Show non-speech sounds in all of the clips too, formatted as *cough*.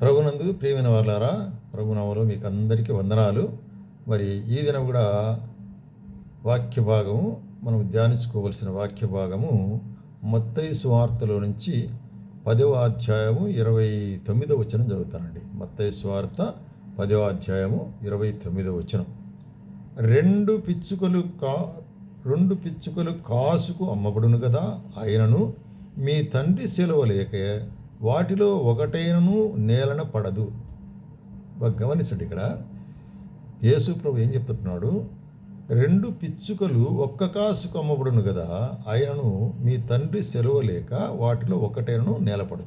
ప్రభునందు ప్రియమైన వాళ్ళారా ప్రభునామలో మీకు అందరికీ వందనాలు. మరి ఈ దినం కూడా వాక్య భాగము మనం ధ్యానించుకోవలసిన వాక్య భాగము మత్తయి సువార్తలో నుంచి పదవ అధ్యాయము ఇరవై తొమ్మిదవ వచనం చదువుతానండి. మత్తయి సువార్త పదవ అధ్యాయము ఇరవై తొమ్మిదవ వచనం. రెండు పిచ్చుకలు కా రెండు పిచ్చుకలు కాసుకు అమ్మబడును కదా ఆయనను మీ తండ్రి సెలవు లేక వాటిలో ఒకటైనను నేలన పడదు. గమనించండి ఇక్కడ. యేసు ప్రభు ఏం చెప్తున్నాడు రెండు పిచ్చుకలు ఒక్క కాసుకు అమ్మబడును కదా ఆయనను మీ తండ్రి సెలవు లేక వాటిలో ఒకటైనను నేలపడదు.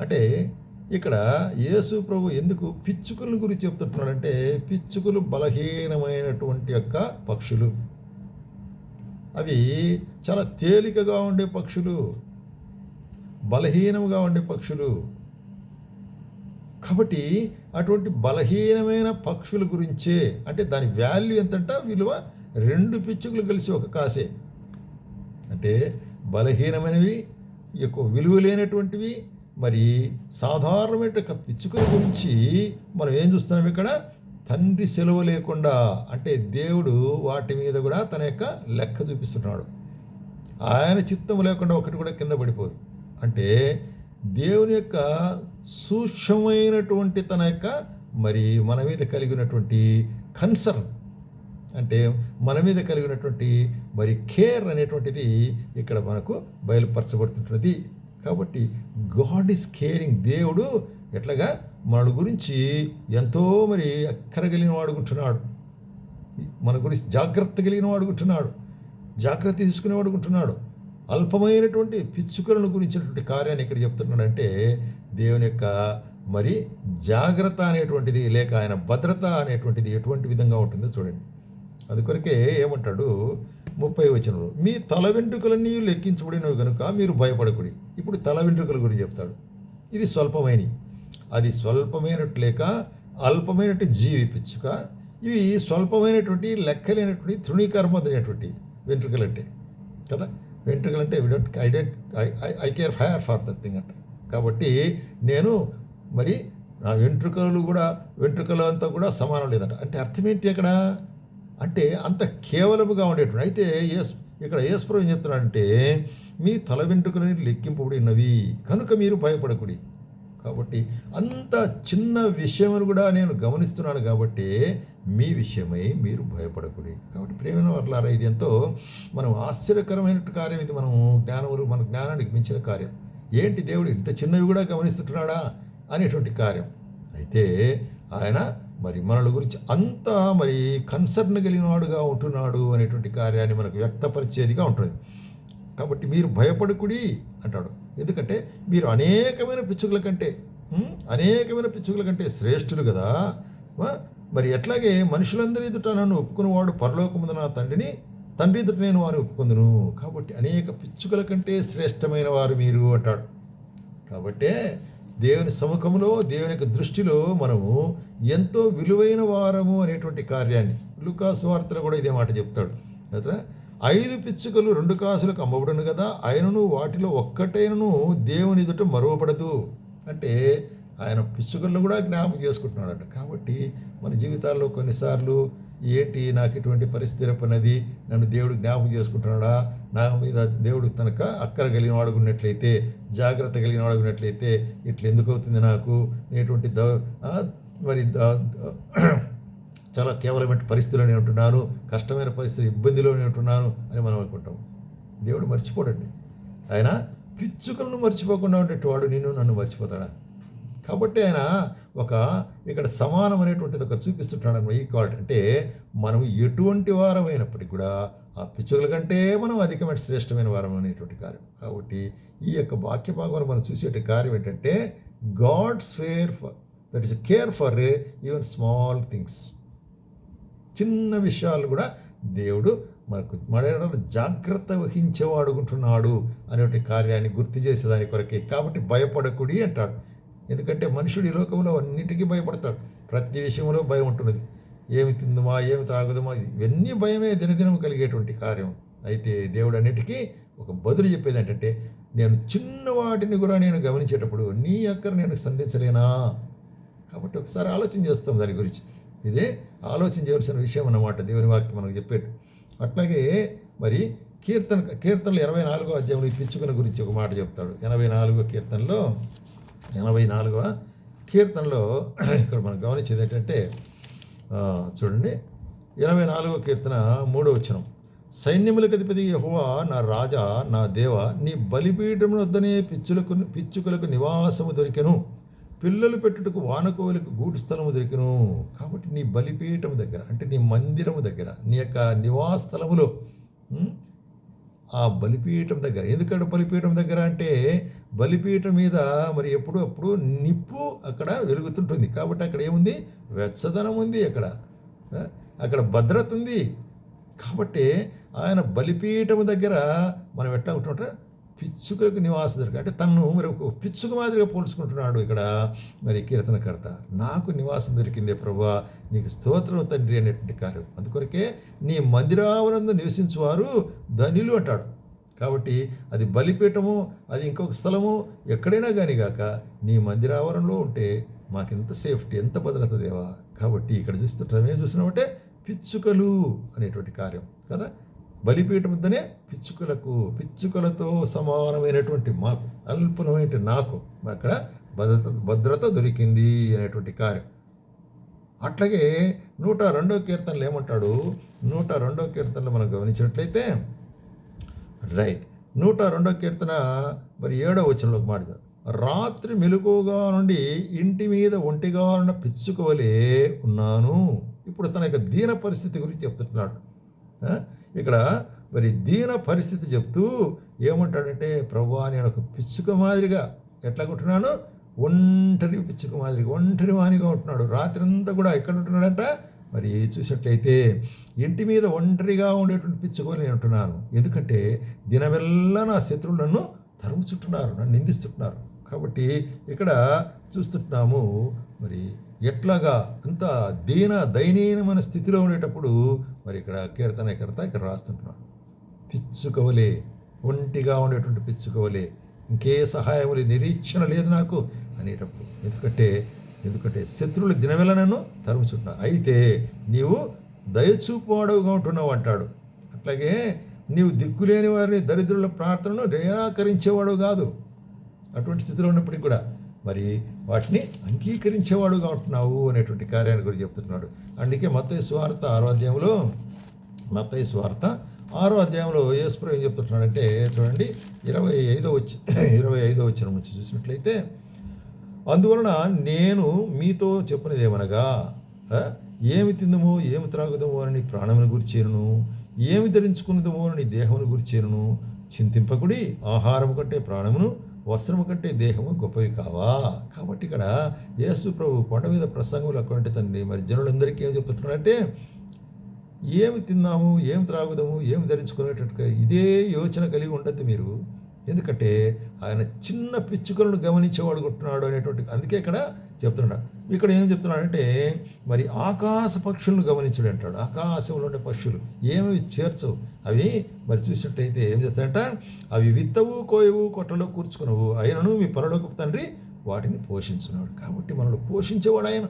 అంటే ఇక్కడ యేసు ప్రభు ఎందుకు పిచ్చుకల గురించి చెప్తున్నాడంటే పిచ్చుకలు బలహీనమైనటువంటి యొక్క పక్షులు. అవి చాలా తేలికగా ఉండే పక్షులు. బలహీనముగా ఉండే పక్షులు. కాబట్టి అటువంటి బలహీనమైన పక్షుల గురించే అంటే దాని వాల్యూ ఎంతంట? విలువ రెండు పిచ్చుకలు కలిసి ఒక కాసే. అంటే బలహీనమైనవి ఎక్కువ విలువ లేనటువంటివి మరి సాధారణమైన పిచ్చుకల గురించి మనం ఏం చూస్తున్నాం ఇక్కడ? తండ్రి సెలవు లేకుండా అంటే దేవుడు వాటి మీద కూడా తన యొక్క లెక్క చూపిస్తున్నాడు. ఆయన చిత్తం లేకుండా ఒకటి కూడా కింద పడిపోదు. అంటే దేవుని యొక్క సూక్ష్మమైనటువంటి తన యొక్క మరి మన మీద కలిగినటువంటి కన్సర్న్. అంటే మన మీద కలిగినటువంటి మరి కేర్ అనేటువంటిది ఇక్కడ మనకు బయలుపరచబడుతుంటున్నది కాబట్టి గాడ్ ఈస్ కేరింగ్ దేవుడు ఎట్లాగా మన గురించి ఎంతో మరి అక్కర కలిగిన వాడుకుంటున్నాడు మన గురించి జాగ్రత్త కలిగిన వాడుకుంటున్నాడు జాగ్రత్త తీసుకునే వాడుకుంటున్నాడు అల్పమైనటువంటి పిచ్చుకలను గురించినటువంటి కార్యాన్ని ఇక్కడ చెప్తున్నాడంటే దేవుని యొక్క మరి జాగ్రత్త అనేటువంటిది లేక ఆయన భద్రత అనేటువంటిది ఎటువంటి విధంగా ఉంటుందో చూడండి. అందుకొరకే ఏమంటాడు? ముప్పై వచనంలో మీ తల వెంట్రుకలన్నీ లెక్కించబడినవి కనుక మీరు భయపడకుడి. ఇప్పుడు తల వెంట్రుకల గురించి చెప్తాడు. ఇది స్వల్పమైనవి. అది స్వల్పమైనట్టు లేక అల్పమైనటువంటి జీవి పిచ్చుక. ఇవి స్వల్పమైనటువంటి లెక్కలేనటువంటి తృణీకర్మమైనటువంటి వెంట్రుకలు అంటే కదా? వెంట్రుకలు అంటే we don't I don't I care fire for the thing అంట. కాబట్టి నేను మరి నా వెంట్రుకలు కూడా వెంట్రుకలు అంతా కూడా సమానం లేదంట. అంటే అర్థం ఏంటి అక్కడ? అంటే అంత కేవలముగా ఉండేటువంటి అయితే ఏస్ ఇక్కడ ఏస్ప్రభు ఏం చెప్తున్నాడంటే మీ తల వెంట్రుకలని లెక్కింపబడినవి కనుక మీరు భయపడకుడి. కాబట్టి అంత చిన్న విషయమని కూడా నేను గమనిస్తున్నాను కాబట్టి మీ విషయమై మీరు భయపడకుడి. కాబట్టి ప్రేమైన వర్లారా ఇది ఎంతో మనం ఆశ్చర్యకరమైన కార్యం ఇది. మనం జ్ఞానములు మన జ్ఞానానికి మించిన కార్యం. ఏంటి దేవుడు ఇంత చిన్నవి కూడా గమనిస్తుంటున్నాడా అనేటువంటి కార్యం. అయితే ఆయన మరి మనల గురించి అంతా మరి కన్సర్న్ కలిగినవాడుగా ఉంటున్నాడు అనేటువంటి కార్యాన్ని మనకు వ్యక్తపరిచేదిగా ఉంటుంది. కాబట్టి మీరు భయపడకుడి అంటాడు. ఎందుకంటే మీరు అనేకమైన పిచ్చుకల కంటే అనేకమైన పిచ్చుకల కంటే శ్రేష్ఠులు కదా. మరి ఎట్లాగే మనుషులందరి ఎదుట నన్ను ఒప్పుకున్నవాడు పరలోకముందు నా తండ్రిని తండ్రి ఎదుట నేను వారిని ఒప్పుకుందును. కాబట్టి అనేక పిచ్చుకల కంటే శ్రేష్టమైన వారు మీరు అంటాడు. కాబట్టే దేవుని సముఖంలో దేవుని యొక్క దృష్టిలో మనము ఎంతో విలువైన వారము అనేటువంటి కార్యాన్ని లుకాసు వార్తలో కూడా ఇదే మాట చెప్తాడు. కదా ఐదు పిచ్చుకలు రెండు కాసులకు అమ్మబడును కదా ఆయనను వాటిలో ఒక్కటైనను దేవుని ఎదుట మరువపడదు అంటే ఆయన పిచ్చుకలను కూడా జ్ఞాపకం చేసుకుంటున్నాడట. కాబట్టి మన జీవితాల్లో కొన్నిసార్లు ఏంటి నాకు ఇటువంటి పరిస్థితి ఏర్పడినది నన్ను దేవుడు జ్ఞాపకం చేసుకుంటున్నాడా? నా మీద దేవుడు తనక అక్కర కలిగిన వాడుకున్నట్లయితే జాగ్రత్త కలిగిన వాడుకున్నట్లయితే ఇట్లా ఎందుకు అవుతుంది నాకు? ఎటువంటి ద మరి చాలా కేవలమైన పరిస్థితిలోనే ఉంటున్నాను కష్టమైన పరిస్థితి ఇబ్బందిలోనే ఉంటున్నాను అని మనం అనుకుంటాం. దేవుడు మర్చిపోడండి. ఆయన పిచ్చుకలను మర్చిపోకుండా ఉండేవాడు నేను నన్ను మర్చిపోతాడా? కాబట్టి ఆయన ఒక ఇక్కడ సమానం అనేటువంటిది ఒక చూపిస్తుంటాడు ఈక్వాలిటీ అంటే మనం ఎటువంటి వారమైనప్పటికీ కూడా ఆ పిచ్చుకల కంటే మనం అధికమైన శ్రేష్టమైన వారం అనేటువంటి కార్యం. కాబట్టి ఈ యొక్క వాక్య భాగంలో మనం చూసే కార్యం ఏంటంటే God's fair for that is care for even small things. చిన్న విషయాలు కూడా దేవుడు మనకు మడేడలు జాగ్రత్త జాగ్రత్త వహించేవాడుకుంటున్నాడు అనేటువంటి కార్యాన్ని గుర్తు చేసేదాని కొరకే. కాబట్టి భయపడకుడి అంటాడు. ఎందుకంటే మనుషుడు ఈ లోకంలో అన్నిటికీ భయపడతాడు. ప్రతి విషయంలో భయం ఉంటున్నది. ఏమి తిందుమా ఏమి తాగుదమా ఇవన్నీ భయమే దినదినం కలిగేటువంటి కార్యం. అయితే దేవుడు అన్నిటికీ ఒక బదులు చెప్పేది ఏంటంటే నేను చిన్న వాటిని కూడా నేను గమనించేటప్పుడు నీ అక్కర నేను సంధించలేనా? కాబట్టి ఒకసారి ఆలోచన చేస్తాం దాని గురించి. ఇదే ఆలోచన చేయవలసిన విషయం అన్నమాట. దేవుని వాక్యం మనకు చెప్పాడు అట్లాగే మరి కీర్తన కీర్తనలు ఎనభై నాలుగో అధ్యాయంలో ఈ పిచ్చుకల గురించి ఒక మాట చెప్తాడు. ఎనభై నాలుగో కీర్తనలో ఎనభై నాలుగవ కీర్తనలో *clears throat* ఇక్కడ మనం గమనించేది ఏంటంటే చూడండి. ఎనభై నాలుగో కీర్తన మూడో వచ్చినం సైన్యములకు అధిపతి యెహోవా నా రాజా నా దేవ నీ బలిపీఠమునొద్దనే పిచ్చులకు పిచ్చుకలకు నివాసము దొరికెను. పిల్లలు పెట్టుటకు వానకోవలకు గూటి స్థలము దొరికిను. కాబట్టి నీ బలిపీఠం దగ్గర అంటే నీ మందిరము దగ్గర నీ యొక్క నివాస స్థలములో ఆ బలిపీఠం దగ్గర. ఎందుకంటే బలిపీఠం దగ్గర అంటే బలిపీఠం మీద మరి ఎప్పుడు అప్పుడు నిప్పు అక్కడ వెలుగుతుంటుంది. కాబట్టి అక్కడ ఏముంది? వెచ్చదనం ఉంది అక్కడ. అక్కడ భద్రత ఉంది. కాబట్టి ఆయన బలిపీఠం దగ్గర మనం ఎట్లా ఉంటుంటే? పిచ్చుకలకు నివాసం దొరిక అంటే తను మరి ఒక పిచ్చుక మాదిరిగా పోల్చుకుంటున్నాడు ఇక్కడ మరి కీర్తనకర్త. నాకు నివాసం దొరికిందే ప్రభా నీకు స్తోత్రం తండ్రి అనేటువంటి కార్యం. అందుకొరకే నీ మందిరావనందు నివసించువారు ధనులు అంటాడు. కాబట్టి అది బలిపీఠము అది ఇంకొక స్థలము ఎక్కడైనా కానీ గాక నీ మందిరావరణలో ఉంటే మాకెంత సేఫ్టీ ఎంత భద్రత దేవా? కాబట్టి ఇక్కడ చూస్తుంటాం ఏం చూసినామంటే పిచ్చుకలు అనేటువంటి కార్యం. కదా? బలిపీఠం వద్దనే పిచ్చుకలకు పిచ్చుకలతో సమానమైనటువంటి మాకు అల్పమైన నాకు అక్కడ భద్రత భద్రత దొరికింది అనేటువంటి కార్యం. అట్లాగే నూట రెండో కీర్తనలు ఏమంటాడు? నూట రెండో కీర్తనలు మనం గమనించినట్లయితే రైట్. నూట రెండో కీర్తన మరి ఏడో వచనంలోకి మాట రాత్రి మెలుకుగా నుండి ఇంటి మీద ఒంటిగా ఉన్న పిచ్చుకోవలే ఉన్నాను. ఇప్పుడు తన యొక్క దీన పరిస్థితి గురించి చెప్తున్నాడు. ఇక్కడ మరి దీన పరిస్థితి చెప్తూ ఏమంటాడంటే ప్రభా నేను ఒక పిచ్చుక మాదిరిగా ఎట్లా ఉంటున్నాను ఒంటరి పిచ్చుక మాదిరిగా ఒంటరి వానిగా ఉంటున్నాడు. రాత్రి అంతా కూడా ఎక్కడ ఉంటున్నాడంట? మరి చూసినట్లయితే ఇంటి మీద ఒంటరిగా ఉండేటువంటి పిచ్చుకొని నేను ఉంటున్నాను. ఎందుకంటే దినమెల్లా నా శత్రువులు నన్ను తరుముచుంటున్నారు నన్ను నిందిస్తుంటున్నారు. కాబట్టి ఇక్కడ చూస్తుంటున్నాము మరి ఎట్లాగా అంత దీన దయనీయమైన స్థితిలో ఉండేటప్పుడు మరి ఇక్కడ కీర్తన కడతా ఇక్కడ రాస్తుంటున్నాడు. పిచ్చుకవలే ఒంటిగా ఉండేటువంటి పిచ్చుకవలే ఇంకే సహాయములు నిరీక్షణ లేదు నాకు అనేటప్పుడు. ఎందుకంటే ఎందుకంటే శత్రువులు దినవేళ నన్ను తరుముచుంటున్నారు అయితే నీవు దయచూపువాడుగా ఉంటున్నావు అంటాడు. అట్లాగే నీవు దిక్కులేని వారిని దరిద్రుల ప్రార్థనను నిరాకరించేవాడు కాదు. అటువంటి స్థితిలో ఉన్నప్పటికీ కూడా మరి వాటిని అంగీకరించేవాడుగా ఉంటున్నావు అనేటువంటి కార్యాన్ని గురించి చెప్తున్నాడు. అందుకే మత స్వార్థ ఆరో అధ్యాయంలో మత స్వార్థ ఆరో అధ్యాయంలో యేసుప్రభు ఏం చెప్తున్నాడంటే చూడండి ఇరవై ఐదో వచ్చి ఇరవై ఐదో వచ్చిన నుంచి చూసినట్లయితే అందువలన నేను మీతో చెప్పినది ఏమనగా ఏమి తిందమో ఏమి త్రాగుదమో అని నీ ప్రాణమును గురిచేరును ఏమి ధరించుకున్నదమో అని దేహమును గురిచేరును చింతింపకుడి ఆహారము కంటే ప్రాణమును వస్త్రము కంటే దేహము గొప్పవి కావా? కాబట్టి ఇక్కడ యేసు ప్రభు కొండ మీద ప్రసంగంలో అటువంటి తండ్రి మరి జనులందరికీ ఏం చెప్తుంటున్నారంటే ఏమి తిన్నాము ఏమి త్రాగుదాము ఏమి ధరించుకునేటట్టుగా ఇదే యోచన కలిగి ఉండద్దు మీరు. ఎందుకంటే ఆయన చిన్న పిచ్చుకలను గమనించేవాడు కొట్టున్నాడు అనేటువంటి అందుకే ఇక్కడ చెప్తున్నాడు ఇక్కడ ఏం చెప్తున్నాడంటే మరి ఆకాశ పక్షులను గమనించుడు అంటాడు. ఆకాశంలో ఉండే పక్షులు ఏమి చేర్చవు. అవి మరి చూసినట్టయితే ఏం చేస్తాయంట? అవి విత్తవు కోయవు కొట్టలో కూర్చుకునవు. ఆయనను మీ పనులకు తండ్రి వాటిని పోషించున్నాడు కాబట్టి మనల్ని పోషించేవాడు ఆయన.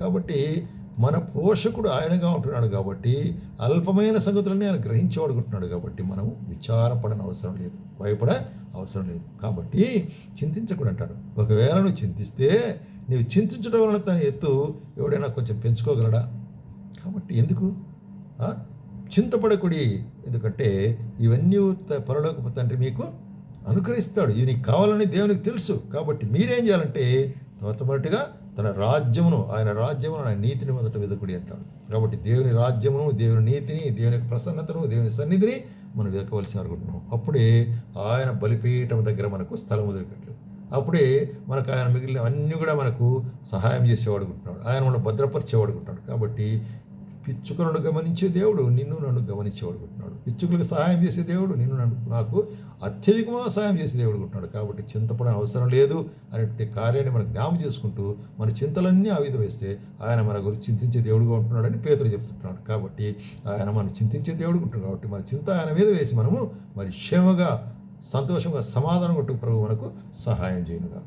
కాబట్టి మన పోషకుడు ఆయనగా ఉంటున్నాడు కాబట్టి అల్పమైన సంగతులన్నీ ఆయన గ్రహించేవాడుకుంటున్నాడు కాబట్టి మనం విచారపడని అవసరం లేదు. భయపడ అవసరం లేదు. కాబట్టి చింతించకూడదు అంటాడు. ఒకవేళ నువ్వు చింతిస్తే నీవు చింతించడం వలన తన ఎత్తు ఎవడైనా కొంచెం పెంచుకోగలడా? కాబట్టి ఎందుకు? చింతపడకుడి. ఎందుకంటే ఇవన్నీ త- పరలోకపు తండ్రి మీకు అనుకరిస్తాడు ఇవి నీకు కావాలని దేవునికి తెలుసు. కాబట్టి మీరేం చేయాలంటే మొట్టమొదటిగా తన రాజ్యమును ఆయన రాజ్యమును ఆయన నీతిని మొదట వెదకుడి అంటాడు. కాబట్టి దేవుని రాజ్యమును దేవుని నీతిని దేవుని యొక్క ప్రసన్నతను దేవుని సన్నిధిని మనం వెతకవలసి అనుకుంటున్నాం. అప్పుడే ఆయన బలిపీఠం దగ్గర మనకు స్థలం వదిలిపెట్టలేదు అప్పుడే మనకు ఆయన మిగిలిన అన్నీ కూడా మనకు సహాయం చేసేవాడు ఉంటున్నాడు. ఆయన మనం భద్రపరిచేవాడు ఉంటున్నాడు. కాబట్టి పిచ్చుకలను గమనించే దేవుడు నిన్ను నన్ను గమనించేవాడు ఉంటున్నాడు. పిచ్చుకలకు సహాయం చేసే దేవుడు నిన్ను నన్ను నాకు అత్యధికంగా సహాయం చేసే దేవుడు ఉంటున్నాడు. కాబట్టి చింతపడని అవసరం లేదు అనేటువంటి కార్యాన్ని మనం జ్ఞాపం చేసుకుంటూ మన చింతలన్నీ ఆవిధ వేస్తే ఆయన మన గురించి చింతించే దేవుడుగా ఉంటున్నాడని పేతులు చెప్తున్నాడు కాబట్టి ఆయన మనం చింతించే దేవుడు ఉంటున్నాడు. కాబట్టి మన చింత ఆయన మీద వేసి మనము మరి క్షేమగా సంతోషంగా సమాధానం కొట్టు ప్రభు మనకు సహాయం చేయనుగా